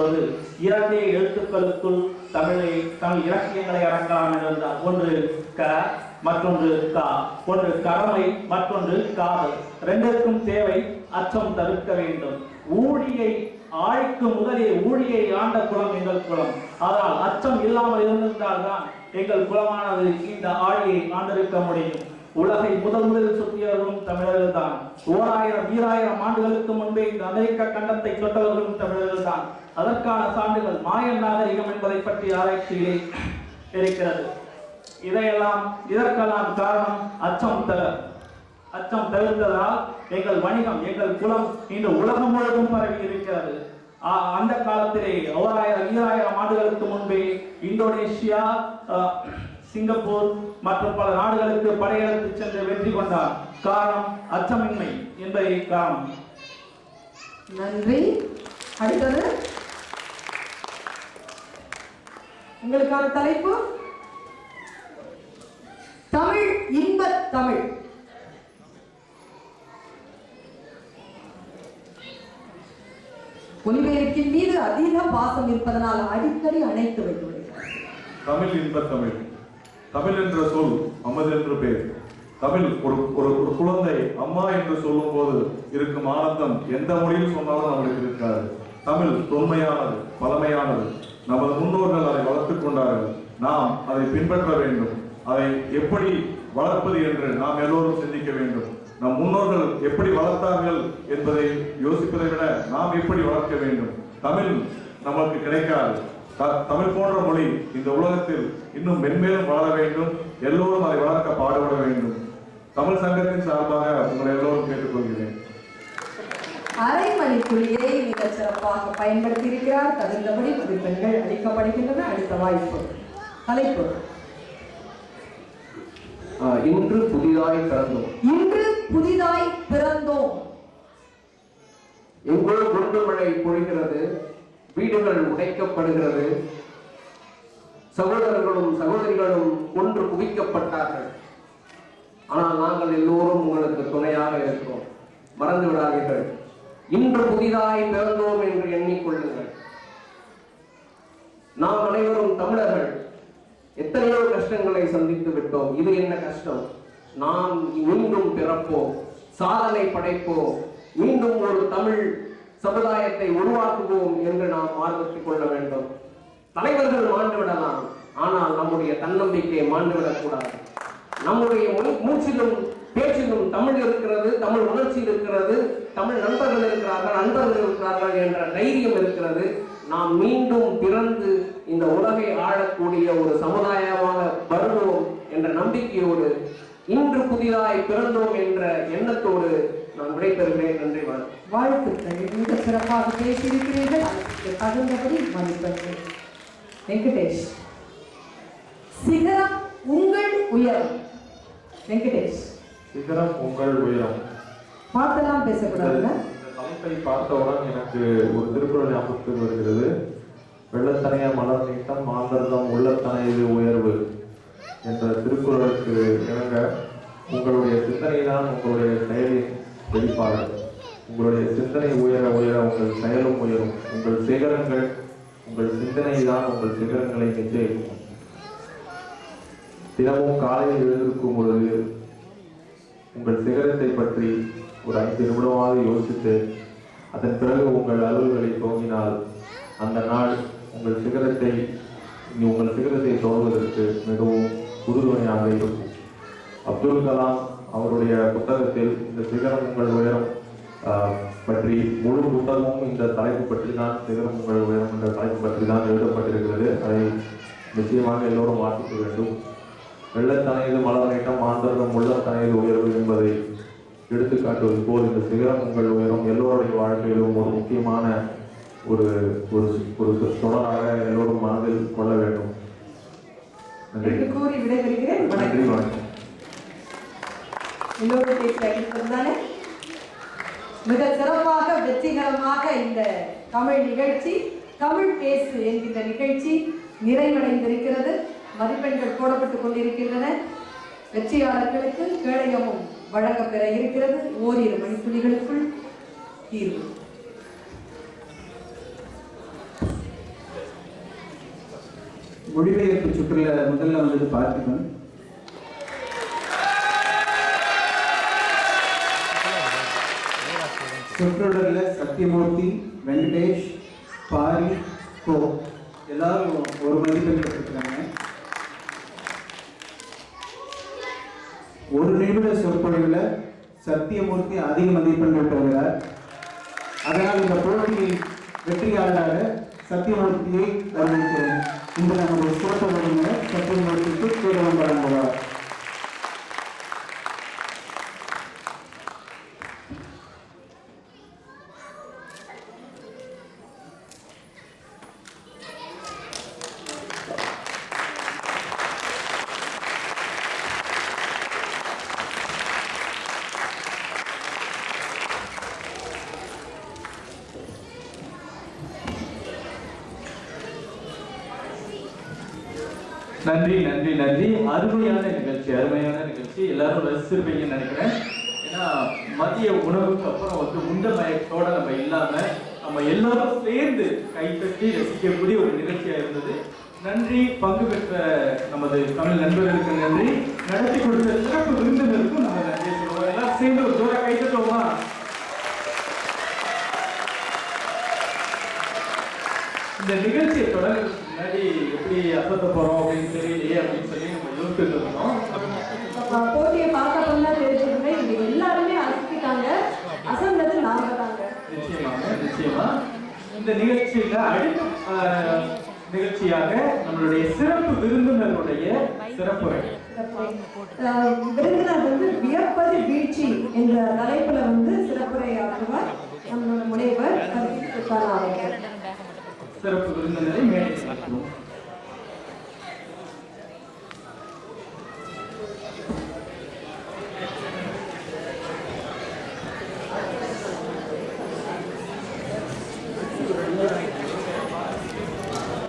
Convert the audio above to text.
போது இரண்டே எழுத்துக்களுக்குள் தமிழை தமிழ் இலக்கியங்களை அடக்கலாம் என்றால் ஒன்று க மற்றொன்று கா. ஒன்று கடமை மற்றொன்று காதல். ரெண்டிற்கும் தேவை அச்சம் தவிர்க்க வேண்டும். ஊழியை ஆய்க்கு முதலே ஊழியை ஆண்ட குலம் எங்கள் குலம். ஆனால் அச்சம் இல்லாமல் இருந்திருந்தால்தான் எங்கள் குலமானது இந்த ஆழியை ஆண்டிருக்க முடியும். உலகை முதல் முதலில் சுற்றியவர்களும் தமிழர்கள் தான் ஓராயிரம் ஈராயிரம் ஆண்டுகளுக்கு முன்பே இந்த அமெரிக்க கண்டத்தை தொட்டவர்களும் தமிழர்கள் தான் அதற்கான சான்றுகள் மாயன் நாகரிகம் என்பதை பற்றி ஆராய்ச்சியிலே இருக்கிறது. இதையெல்லாம் இதற்கெல்லாம் காரணம் அச்சம் தவிர அச்சம் தவிர்த்ததால் எங்கள் வணிகம் எங்கள் குலம் இன்று உலகம் முழுவதும் பரவி இருக்கிறது. ஆ- அந்த காலத்திலே ஓராயிரம் ஈராயிரம் ஆண்டுகளுக்கு முன்பே இந்தோனேஷியா சிங்கப்பூர் மற்றும் பல நாடுகளுக்கு படையெடுத்து சென்று வெற்றி கொண்டார். காரணம் அச்சமின்மை என்பதை காரணம் நன்றி. அடுத்தது. உங்களுக்கான தலைப்பு? தமிழ் இன்பத் தமிழ். ஒலிபெருக்கின் மீது அதிக பாசம் இருப்பதனால் அடிக்கடி அணைத்து வைத்து விடுகிறார். தமிழ் இன்பத் தமிழ். தமிழ் என்ற சொல் அமது என்று பேர். தமிழ் ஒரு ஒரு ஒரு குழந்தை அம்மா என்று சொல்லும் போது இருக்கும் ஆனந்தம் எந்த மொழியில் சொன்னாலும் நம்மளுக்கு இருக்காது. தமிழ் தொன்மையானது பழமையானது. நமது முன்னோர்கள் அதை வளர்த்துக் கொண்டார்கள். நாம் அதை பின்பற்ற வேண்டும். அதை எப்படி வளர்ப்பது என்று நாம் எல்லோரும் சிந்திக்க வேண்டும். நம் முன்னோர்கள் எப்படி வளர்த்தார்கள் என்பதை யோசிப்பதை விட நாம் எப்படி வளர்க்க வேண்டும்? தமிழ் நமக்கு கிடைக்காது. தமிழ் போன்ற மொழி இந்த உலகத்தில் இன்னும் மென்மேலும் வளர வேண்டும். எல்லோரும் அதை வளர்க்க பாடுபட வேண்டும். தமிழ் சங்கத்தின் சார்பாக உங்களை எல்லோரும் கேட்டுக்கொள்கிறேன். அரை மணிக்குழியை மிக சிறப்பாக பயன்படுத்தி இருக்கிறார் தகுந்தபடி மதிப்பெண்கள் அளிக்கப்படுகின்றன. அடுத்த வாய்ப்பு தலைப்பு. ஆஹ் இன்று புதிதாய் பிறந்தோம். இன்று புதிதாய் பிறந்தோம். எங்கோ குண்டு மழை பொழிகிறது. வீடுகள் உடைக்கப்படுகிறது. சகோதரர்களும் சகோதரிகளும் ஒன்று குவிக்கப்பட்டார்கள். ஆனால் நாங்கள் எல்லோரும் உங்களுக்கு துணையாக இருக்கிறோம். மறந்து விடாதீர்கள். இன்று புதிதாய் பிறந்தோம் என்று எண்ணிக்கொள்ளுங்கள். நாம் அனைவரும் தமிழர்கள். எத்தனையோ கஷ்டங்களை சந்தித்து விட்டோம். இது என்ன கஷ்டம்? நாம் மீண்டும் பிறப்போம். சாதனை படைப்போம். மீண்டும் ஒரு தமிழ் சமுதாயத்தை உருவாக்குவோம் என்று நாம் ஆர்வத்திக் கொள்ள வேண்டும். தலைவர்கள் மாண்டு விடலாம் ஆனால் நம்முடைய தன்னம்பிக்கை மாண்டு விடக்கூடாது நம்முடைய மூச்சிலும் பேச்சிலும் தமிழ் இருக்கிறது தமிழ் உணர்ச்சி இருக்கிறது தமிழ் நண்பர்கள் இருக்கிறார்கள் அன்பர்கள் இருக்கிறார்கள் என்ற தைரியம் இருக்கிறது. நாம் மீண்டும் பிறந்து இந்த உலகை ஆளக்கூடிய ஒரு சமுதாயமாக வருவோம் என்ற நம்பிக்கையோடு இன்று புதிதாய் பிறந்தோம் என்ற எண்ணத்தோடு நான் விடைபெறுகிறேன் நன்றி வணக்கம் வாழ்த்துக்கள். மிக சிறப்பாக பேசியிருக்கிறீர்கள். அதற்கு தகுந்தபடி மதிப்பெண்கள் வெங்கடேஷ். சிகரம் உங்கள் உயரம். வெங்கடேஷ். சிகரம் உங்கள் உயரம். பார்த்தெல்லாம் இந்த தலைப்பை பார்த்தவுடன் எனக்கு ஒரு திருக்குறள் ஞாபகத்துக்கு வருகிறது. வெள்ளத்தனைய மலர் நீட்டம் மாந்தர்தம் உள்ளத்தனையது உயர்வு என்ற திருக்குறளுக்கு இணங்க உங்களுடைய சிந்தனை தான் உங்களுடைய செயலின் வெளிப்பாடு உங்களுடைய சிந்தனை உயர உயர உங்கள் செயலும் உயரும். உங்கள் சிகரங்கள் உங்கள் சிந்தனை தான் உங்கள் சிகரங்களை நிச்சயிக்கும் தினமும் காலையில் எழுந்திருக்கும் பொழுது உங்கள் சிகரத்தை பற்றி ஒரு ஐந்து நிமிடமாக யோசித்து அதன் பிறகு உங்கள் அலுவல்களை துவங்கினால் அந்த நாள் உங்கள் சிகரத்தை உங்கள் சிகரத்தை தொடர்வதற்கு மிகவும் உறுதுணையாக இருக்கும். அப்துல் கலாம் அவருடைய புத்தகத்தில் இந்த சிகரம் உங்கள் உயரம் பற்றி முழு புத்தகமும் இந்த தலைப்பு பற்றி தான் சிகரம் உங்கள் உயரம் என்ற தலைப்பு பற்றி தான் எழுதப்பட்டிருக்கிறது. அதை நிச்சயமாக எல்லோரும் வாசிக்க வேண்டும். வெள்ளத்தனையது மலர் நீட்டம் மாந்தர்தம் உள்ளத்தனையது உயர்வு என்பதை எடுத்துக்காட்டுவது போல் இந்த சிகரம் உங்கள் உயரம் எல்லோருடைய வாழ்க்கையிலும் ஒரு முக்கியமான ஒரு ஒரு ஒரு தொடராக எல்லோரும் மனதில் கொள்ள வேண்டும். நன்றி. கூறி விடைபெறுகிறேன். நன்றி வணக்கம். எல்லோரும் பேசி அளிப்பதுதானே மிக சிறப்பாக வெற்றிகரமாக இந்த தமிழ் நிகழ்ச்சி தமிழ் பேசு என்கின்ற நிகழ்ச்சி நிறைவடைந்திருக்கிறது. மதிப்பெண்கள் போடப்பட்டுக் கொண்டிருக்கின்றன. வெற்றியாளர்களுக்கு கேடயமும் வழங்கப்பெற இருக்கிறது. ஓரிரு மணித்துளிகளுக்குள் தீர்வு. மொழிபெயர்ப்பு சுற்றுல முதல்ல வந்தது பார்த்திபன். சொற்றொடர்ல சத்யமூர்த்தி வெங்கடேஷ் பாரி கோ. எல்லாரும் ஒரு மதிப்பெண் பெற்றிருக்காங்க ஒரு நிமிட சொற்பொழிவில் சத்தியமூர்த்தி அதிக மதிப்பெண் பெறுகிறார் அதனால் இந்த போட்டியில் வெற்றியாளராக சத்தியமூர்த்தியை வரவேற்கிறேன். இந்த நமது சிறப்பு சத்தியமூர்த்திக்கு தேர்வு வழங்குவார். நன்றி நன்றி நன்றி. அருமையான நிகழ்ச்சி அருமையான நிகழ்ச்சி. எல்லாரும் ரசிச்சிருப்பீங்கன்னு நினைக்கிறேன். ஏன்னா மதிய உணவுக்கு அப்புறம் வந்து உண்ட மயக்கத்தோட நம்ம இல்லாம நம்ம எல்லாரும் சேர்ந்து கைப்பற்றி ரசிக்கக்கூடிய ஒரு நிகழ்ச்சியா இருந்தது. நன்றி பங்கு பெற்ற நமது தமிழ் நண்பர்களுக்கு நன்றி. நடத்தி கொடுத்த சிறப்பு விருந்து போட்டியை பார்த்தப்ப தான் தெரிஞ்சதுமே இங்க எல்லாருமே அசத்திட்டாங்க. அசந்தது நாங்க தாங்க நிச்சயமாக. நிச்சயமா இந்த நிகழ்ச்சியில அடுத்த நிகழ்ச்சியாக நம்மளுடைய சிறப்பு விருந்தினருடைய சிறப்புரை. விருந்தினர் வந்து வியப்பது வீழ்ச்சி என்ற தலைப்புல வந்து சிறப்புரை ஆற்றுவார். நம்மளோட முனைவர் சிறப்பு விருந்தினரை மேலே